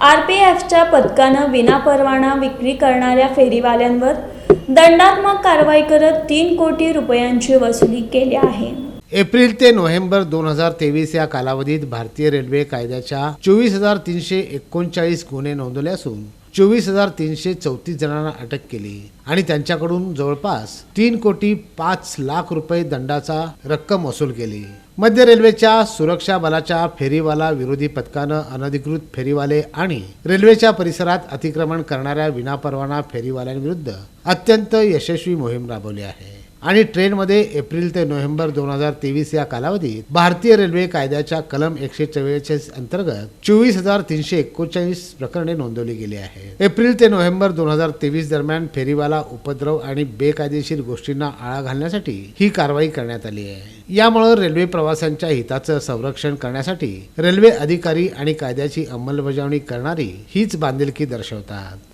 R P एफच्या पथकानं विनापरवाना विक्री करणाऱ्या फेरीवाल्यांवर दंडात्मक कारवाई करत तीन कोटी रुपयांची वसुली केली आहे. एप्रिल ते नोव्हेंबर दोन हजार तेवीस या कालावधीत भारतीय रेल्वे कायद्याच्या चोवीस हजार तीनशे एकोणचाळीस गुन्हे नोंदवले असून चोवीस हजार तीनशे चौतीस जणांना अटक केली आणि त्यांच्याकडून जवळपास तीन कोटी पाच लाख रुपये दंडाचा रक्कम वसूल केली. मध्य रेल्वेच्या सुरक्षा बलाच्या फेरीवाला विरोधी पथकानं अनधिकृत फेरीवाले आणि रेल्वेच्या परिसरात अतिक्रमण करणाऱ्या विनापरवाना फेरीवाल्यांविरुद्ध अत्यंत यशस्वी मोहीम राबवली आहे. आणि ट्रेनमध्ये एप्रिल ते नोव्हेंबर दोन हजार तेवीस या कालावधीत भारतीय रेल्वे कायद्याच्या कलम एकशे चव्वेचाळीस अंतर्गत चोवीस हजार तीनशे एकोणचाळीस प्रकरणे नोंदवली गेली आहेत. एप्रिल ते नोव्हेंबर दोन हजार तेवीस दरम्यान फेरीवाला उपद्रव आणि बेकायदेशीर गोष्टींना आळा घालण्यासाठी ही कारवाई करण्यात आली आहे. यामुळे रेल्वे प्रवाशांच्या हिताचं संरक्षण करण्यासाठी रेल्वे अधिकारी आणि कायद्याची अंमलबजावणी करणारी हीच बांधिलकी दर्शवतात.